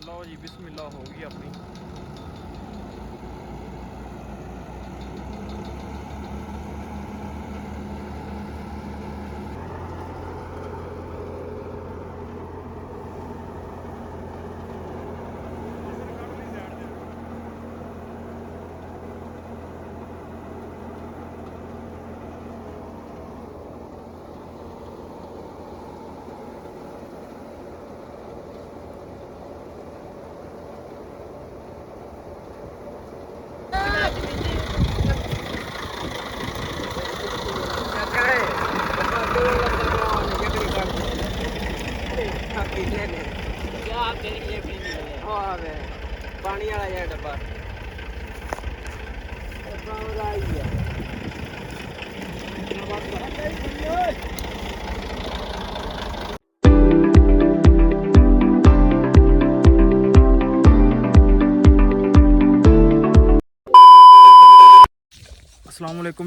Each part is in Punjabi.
ਲਓ ਜੀ ਬਿਸਮਿਲ੍ਲਾ ਹੋ ਗਈ ਆਪਣੀ। ਡੱਬਾ ਹੀ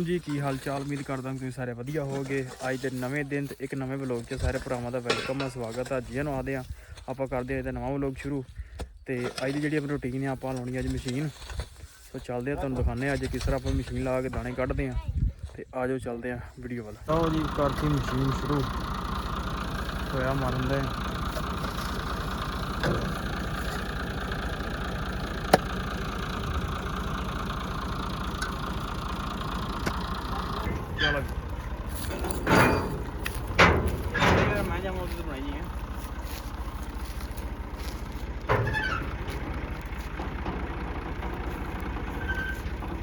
ਜੀ, ਕੀ ਹਾਲ ਚਾਲ? ਉਮੀਦ ਕਰਦਾ ਹਾਂ ਤੁਸੀਂ ਸਾਰੇ ਵਧੀਆ ਹੋਵੋਗੇ। ਅੱਜ ਦੇ ਨਵੇਂ ਦਿਨ ਤੇ ਇੱਕ ਨਵੇਂ ਵਲੌਗ 'ਚ ਸਾਰੇ ਭਰਾਵਾਂ ਦਾ ਵੈਲਕਮ ਆ, ਸਵਾਗਤ ਆ। ਜੀ ਨੂੰ ਆਦੇ ਆ ਆਪਾਂ ਕਰਦੇ ਆ ਇਹਦਾ ਨਵਾਂ ਵਲੌਗ ਸ਼ੁਰੂ। ਤੇ ਅੱਜ ਦੀ ਜਿਹੜੀ ਆਪਣੀ ਰੁਟੀਨ ਆ, ਆਪਾਂ ਲਾਉਣੀ ਆ ਅੱਜ ਮਸ਼ੀਨ ਸੋ ਚੱਲਦੇ ਆ ਤੁਹਾਨੂੰ ਦਿਖਾਉਂਦੇ ਆ ਅੱਜ ਕਿਸ ਤਰ੍ਹਾਂ ਆਪਾਂ ਮਸ਼ੀਨ ਲਾ ਕੇ ਦਾਣੇ ਕੱਢਦੇ ਆ ਤੇ ਆਜੋ ਚੱਲਦੇ ਆ ਵੀਡੀਓ ਵੱਲ। ਲਓ ਜੀ ਕਰਤੀ ਮਸ਼ੀਨ ਸ਼ੁਰੂ। ਹੋਇਆ ਮਾਰਨ ਦਾ। ਚਲੋ ਇਹ ਮੈਂ ਜਾਮੋ ਤੇ ਬਣਾਈ ਹੈ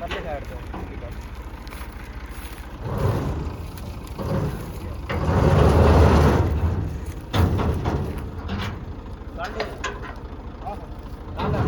ਪਰਲੇ ਸਾਈਡ ਤੋਂ ਠੀਕ ਆ ਕਾਂਡੇ ਆਹ ਕਾਂਡਾ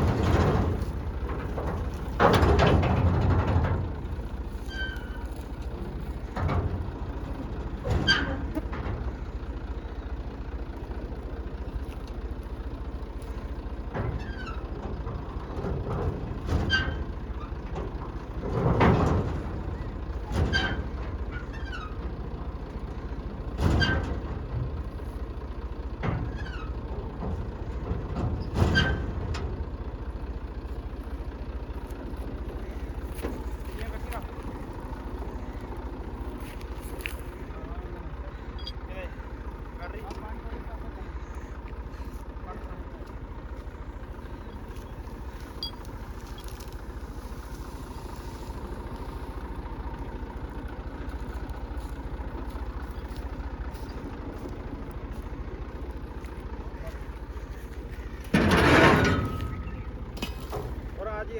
ਔਰ ਆ ਜੀ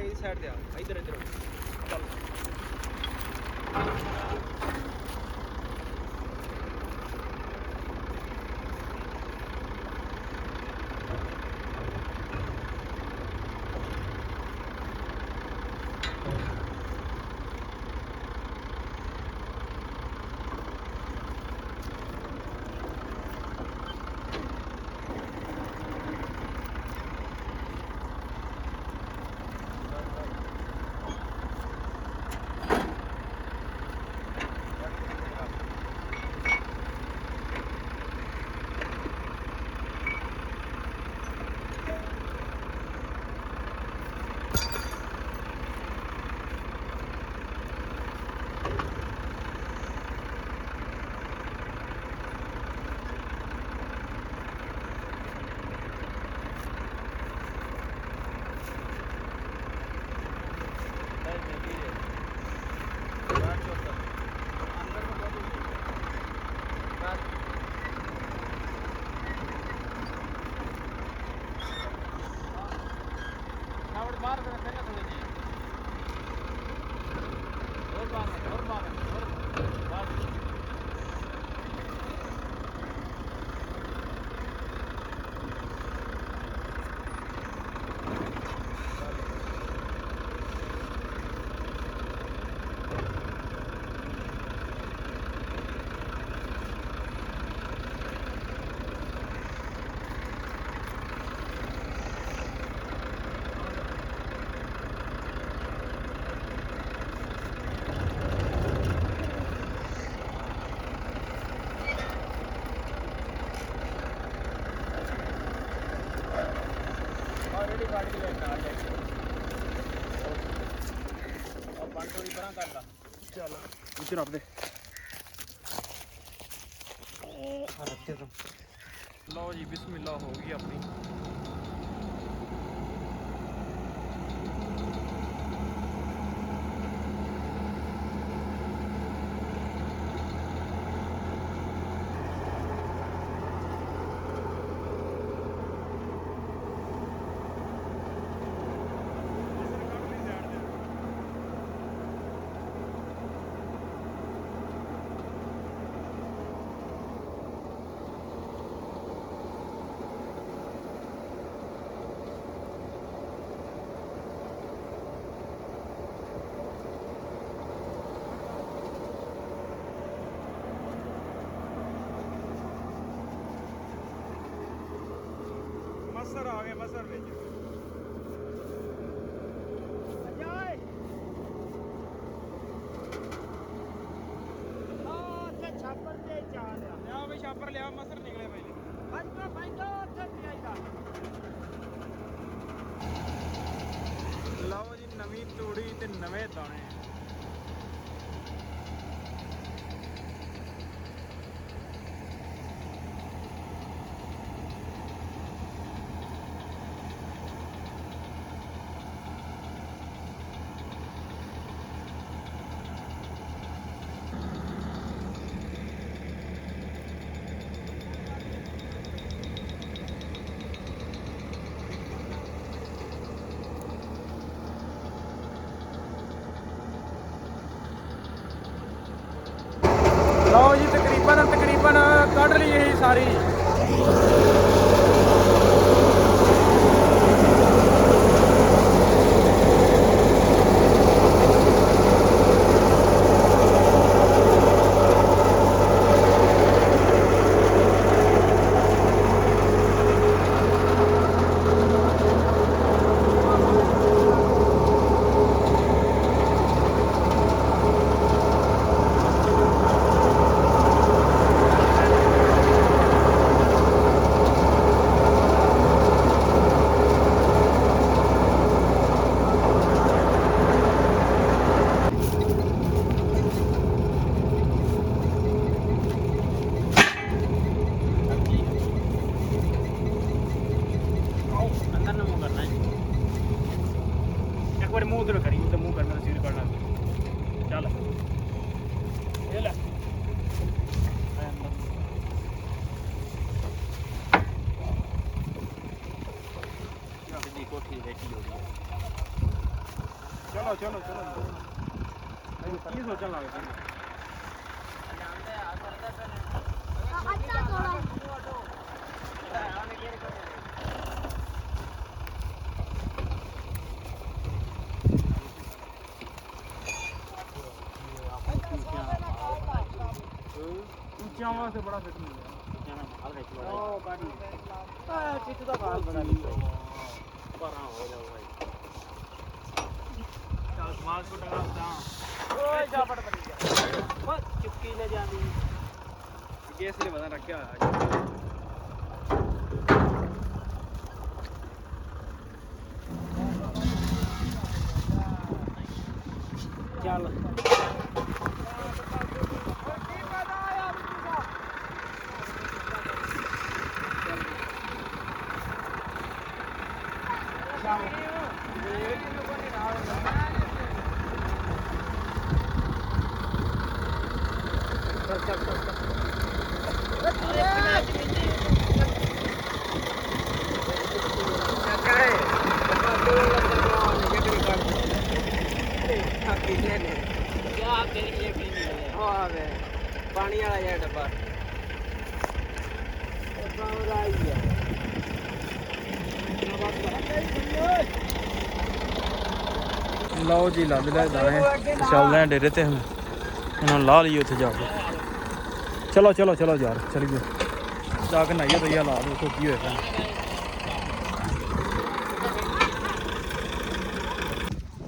ਇਹ ਇੱਥੇ ਰੱਖ ਲਓ ਜੀ ਬਿਸਮਿਲ੍ਲਾ ਹੋ ਗਈ ਆਪਣੀ ਮਸਰ ਆ ਗਏ ਮਸਰ ਵਿੱਚ ਅਜਾਏ ਆ ਤੇ ਛਾਪਰ ਤੇ ਚਾ ਲਿਆ ਲਿਆ ਬਈ ਛਾਪਰ ਲਿਆ ਮਸਰ ਨਿਕਲੇ ਪਹਿਲੇ ਬੰਦਾ ਬੰਦਾ ਉੱਥੇ ਨਹੀਂ ਆਈਦਾ ਲਓ ਜੀ ਨਵੀਂ ਤੂੜੀ ਤੇ ਨਵੇਂ ਦਾਣੇ। ਲਓ ਜੀ ਤਕਰੀਬਨ ਤਕਰੀਬਨ ਕੱਢ ਲਈ ਇਹ ਸਾਰੀ ਅੰਦਰ ਨੂੰ ਮੂੰਹ ਕਰਨਾ ਹੈ ਇੱਕ ਵਾਰ ਮੂੰਹ ਤੇ ਕਰੀ ਤੇ ਮੂੰਹ ਕਰਨਾ ਸੀਰ ਕਰਨਾ ਚੱਲ ਇਹ ਲੈ ਐ ਅੰਦਰ। ਜੀ ਕੋਠੀ ਬੈਠੀ ਹੋ ਗਈ ਚਲੋ ਚਲੋ ਚਲੋ ਨਹੀਂ, ਕੀ ਸੋਚਣ ਲੱਗ ਪਏ? ਉੱਚਿਆਂ ਵਾਸਤੇ ਬੜਾ ਫਿੱਟ ਮਿਲਿਆ ਜਾਣਾ ਉਹ ਕੱਢ ਆ ਚਿੱਤ ਦਾ ਬਾਲ ਬਣਾ ਲਈ ਪਰਾਂ ਹੋ। ਜਾ ਭਾਈ ਚੱਲ ਸਮਾਜ ਕੋ ਟੰਗਾ ਤਾਂ ਓਏ ਜਾਪੜ ਬਣੀ ਜਾ ਓ ਚੁੱਕੀ ਨਾ ਜਾਂਦੀ ਗੈਸ ਚੱਲ ਪਾਣੀ ਵਾਲਾ ਡੱਬਾ। ਹੀ ਆ। ਲਓ ਜੀ ਲੱਦ ਲੈ ਦਾਣੇ ਚੱਲਦੇ ਆ ਡੇਰੇ ਤੇ ਹੁਣ। ਇਹਨਾਂ ਨੂੰ ਲਾ ਲਈ ਉੱਥੇ ਜਾ ਕੇ। ਚਲੋ ਚਲੋ ਚਲੋ ਯਾਰ ਚਲੀਏ ਜਾ ਕੇ ਨਾਈਏ ਦਈਆ ਲਾ ਦੋ ਕੀ ਹੋਇਆ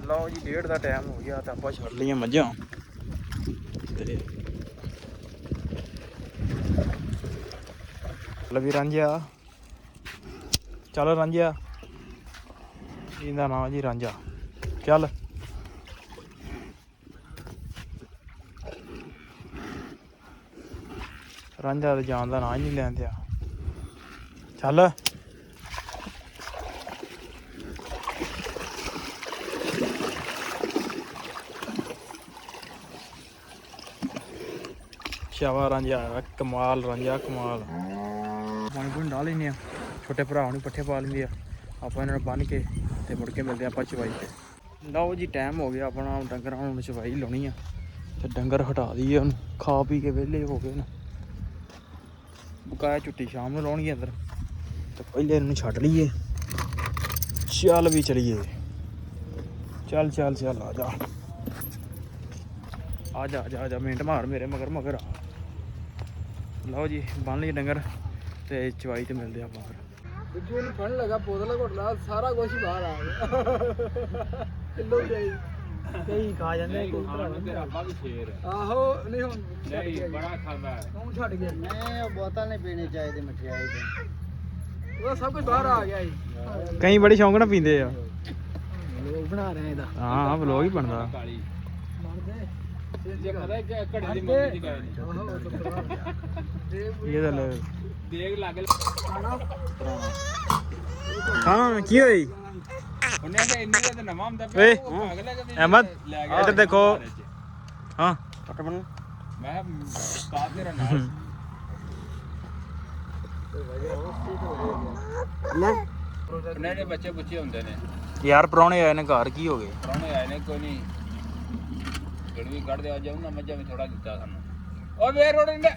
ਲਓ ਜੀ ਡੇਢ ਦਾ ਟਾਈਮ ਹੋ ਗਿਆ ਤਾਂ ਆਪਾਂ ਛੱਡ ਲਈਆਂ ਮੱਝਾਂ। ਤੇ ਲਵੀ ਰਾਂਝਿਆ। ਚੱਲ ਰਾਂਝਿਆ। ਇਹਦਾ ਨਾਮ ਜੀ ਰਾਂਝਾ। ਚੱਲ। ਰਾਂਝਾ ਤੇ ਜਾਣ ਦਾ ਨਾਂ ਹੀ ਨਹੀਂ ਲੈਂਦਿਆ ਚੱਲ। ਸ਼ਾਵਾ ਰਾਂਝਾ, ਕਮਾਲ ਰਾਂਝਾ, ਕਮਾਲ। ਪਾਣੀ ਪੂਣੀ ਡਾਹ ਲੈਨੇ ਆ ਛੋਟੇ ਭਰਾ ਨੂੰ ਪੱਠੇ ਪਾ ਲੈਂਦੇ ਆ ਆਪਾਂ ਇਹਨਾਂ ਨੂੰ ਬੰਨ ਕੇ ਤੇ ਮੁੜ ਕੇ ਮਿਲਦੇ ਆਪਾਂ ਚਵਾਈ ਤੇ। ਲਓ ਜੀ ਟਾਈਮ ਹੋ ਗਿਆ ਆਪਣਾ ਡੰਗਰਾਂ ਨੂੰ ਚਵਾਈ ਲਾਉਣੀ ਆ। ਤੇ ਡੰਗਰ ਹਟਾ ਦਈਏ ਉਹਨੂੰ। ਖਾ ਪੀ ਕੇ ਵਿਹਲੇ ਹੋ ਗਏ ਨਾ। ਬਕਾਇਆ ਝੁੱਟੀ ਸ਼ਾਮ ਨੂੰ ਲਾਉਣੀ ਅੰਦਰ ਤੇ ਪਹਿਲੇ ਇਹਨੂੰ ਛੱਡ ਲਈਏ। ਚੱਲ ਵੀ ਚਲੀਏ। ਚੱਲ ਚੱਲ ਚੱਲ ਆ ਜਾ ਆ ਜਾ ਆ ਜਾ। ਮਿੰਟ ਮਾਰ ਮੇਰੇ ਮਗਰ ਮਗਰ ਆ। ਲਓ ਜੀ ਬੰਨ ਲਈ ਡੰਗਰ ਤੇ ਚਵਾਈ ਤੇ ਮਿਲਦੇ ਆਪਾਂ ਫਿਰ। ਦੂਜੇ ਨੂੰ ਫੜਨ ਲੱਗਾ ਬੋਤਲ ਘੁੱਟਲਾ ਸਾਰਾ ਕੁਝ ਹੀ ਬਾਹਰ ਆ ਗਿਆ। ਕਿਲੋ ਜਾਈ ਕਈ ਖਾ ਜਾਂਦੇ ਕੋਈ ਭਰਾ ਤੇਰਾ ਅੱਬਾ ਵੀ ਸ਼ੇਰ ਹੈ ਆਹੋ ਨਹੀਂ ਹੁਣ ਨਹੀਂ ਬੜਾ ਖਾਂਦਾ ਹੈ। ਹੁਣ ਛੱਡ ਗਿਆ ਨਹੀਂ ਉਹ ਬੋਤਲ ਨਹੀਂ ਪੀਣੀ ਚਾਹੀਦੀ ਮਠਿਆਈ ਦੀ ਉਹਦਾ ਸਭ ਕੁਝ ਬਾਹਰ ਆ ਗਿਆ ਜੀ ਕਈ ਬੜੀ ਸ਼ੌਂਕ ਨਾਲ ਪੀਂਦੇ ਆ। ਲੋਕ ਬਣਾ ਰਹੇ ਇਹਦਾ। ਹਾਂ ਹਾਂ ਵਲੋਗ ਹੀ ਬਣਦਾ। ਕਾਲੀ। ਮਰਦੇ। ਜੇ ਪਤਾ ਕਿ ਘੜੇ ਦੀ ਮੰਮੀ ਦੀ ਗਾਇ ਨਹੀਂ ਆਹੋ ਉਹ ਤਾਂ ਭਰਾ ਦੇ ਇਹ ਤਾਂ ਲੈ ਦੇਖ ਲੱਗ ਹਾਂ ਕੀ ਹੋਈ? ਉਹਨੇ ਤਾਂ ਇੰਨੀ ਦਾ ਨਵਾਂ ਹੁੰਦਾ ਓਏ, ਉਹ ਪਾਗਲ ਹੈ ਕਿ ਵੀ ਅਹਿਮਦ, ਲੈ ਗਿਆ ਇੱਧਰ ਦੇਖੋ। ਘਰੇ 'ਚ। ਹਾਂ। ਮੈਂ ਕਾਹ ਤੇਰਾ ਨਾਲ ਉਹਨਾਂ ਦੇ ਬੱਚੇ ਬੁੱਚੇ ਹੁੰਦੇ ਨੇ। ਯਾਰ ਪ੍ਰਾਹੁਣੇ ਆਏ ਨੇ ਘਰ ਕੀ ਹੋ ਗਏ? ਪ੍ਰਾਹੁਣੇ ਆਏ ਨੇ ਕੋਈ ਨਹੀਂ ਗੜਵੀ ਕੱਢਦੇ ਆ ਜਾਉਂ ਨਾ ਮੱਝਾਂ ਵੀ ਥੋੜਾ ਦਿੱਤਾ ਸਾਨੂੰ। ਓ ਵੇ ਰੋੜ ਨੇ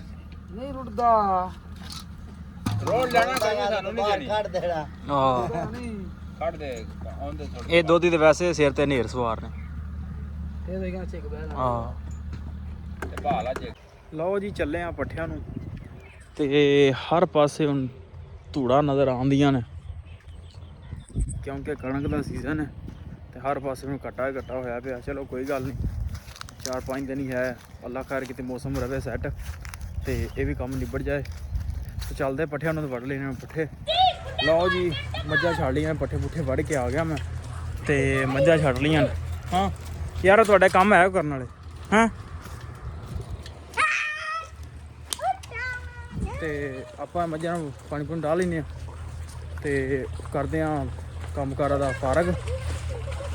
ਨਹੀਂ ਰੁੱਟਦਾ ਰੋੜ ਲੈਣਾ ਕੋਈ ਸਾਨੂੰ ਨਹੀਂ ਦੇਣੀ। ਕੱਢ ਦੇਣਾ। ਹਾਂ। ਨਹੀਂ। ਕੱਢ ਦੇ ਆਉਂਦੇ ਥੋੜੇ ਇਹ ਦੋਦੀ ਤੇ ਵੈਸੇ ਸਿਰ ਤੇ ਨੇਰ ਸਵਾਰ ਨੇ। ਇਹ ਦੇਖਾਂ ਚਿਕ ਬਹਿ ਹਾਂ। ਤੇ ਭਾਲਾ ਜੇ। ਲਓ ਜੀ ਚੱਲੇ ਆ ਪੱਠਿਆਂ ਨੂੰ। ਤੇ ਹਰ ਪਾਸੇ ਹੁਣ ਧੂੜਾ ਨਜ਼ਰ ਆਉਂਦੀਆਂ ਨੇ। ਕਿਉਂਕਿ ਕਣਕ ਦਾ ਸੀਜ਼ਨ ਹੈ ਤੇ ਹਰ ਪਾਸੇ ਨੂੰ ਘਟਾ ਘਟਾ ਹੋਇਆ ਪਿਆ। ਚਲੋ ਕੋਈ ਗੱਲ ਨਹੀਂ। ਚਾਰ ਪੰਜ ਦਿਨ ਹੀ ਹੈ ਅੱਲਾ ਖੈਰ ਕਿਤੇ ਮੌਸਮ ਰਵੇ ਸੈੱਟ ਤੇ ਇਹ ਵੀ ਕੰਮ ਨਿਬੜ ਜਾਏ। ਤੇ ਚੱਲਦੇ ਪੱਠਿਆਂ ਨੂੰ ਤਾਂ ਵੜ ਲੈਣੇ ਨੇ ਪੱਠੇ। ਲਓ ਜੀ ਮੱਝਾਂ ਛੱਡ ਲਈਆਂ ਨੇ, ਪੱਠੇ ਪੁੱਠੇ ਵੜ ਕੇ ਆ ਗਿਆ ਮੈਂ। ਤੇ ਮੱਝਾਂ ਛੱਡ ਲਈਆਂ। ਨੇ। ਹਾਂ ਯਾਰ ਤੁਹਾਡਾ ਕੰਮ ਹੈ ਉਹ ਕਰਨ ਵਾਲੇ। ਹਾਂ? ਤੇ ਆਪਾਂ ਮੱਝਾਂ ਨੂੰ ਪਾਣੀ ਪੂਣੀ ਡਾਹ ਲੈਂਦੇ ਆ ਤੇ ਕਰਦੇ ਆ ਕੰਮਕਾਰਾਂ ਦਾ ਫਾਰਗ।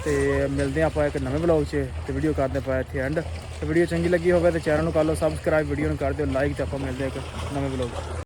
ਤੇ ਮਿਲਦੇ ਆ ਆਪਾਂ ਇੱਕ ਨਵੇਂ ਬਲੌਗ 'ਚ ਤੇ ਵੀਡੀਓ ਕਰਦੇ ਪਏ ਇੱਥੇ ਐਂਡ ਤੇ ਵੀਡੀਓ ਚੰਗੀ ਲੱਗੀ ਹੋਵੇ ਤੇ ਚੈਨਲ ਨੂੰ ਕਰ ਲਓ ਸਬਸਕ੍ਰਾਈਬ ਵੀਡੀਓ ਨੂੰ ਕਰ ਦਿਓ ਲਾਈਕ ਤੇ ਆਪਾਂ ਮਿਲਦੇ ਆ ਇੱਕ ਨਵੇਂ ਬਲੌਗ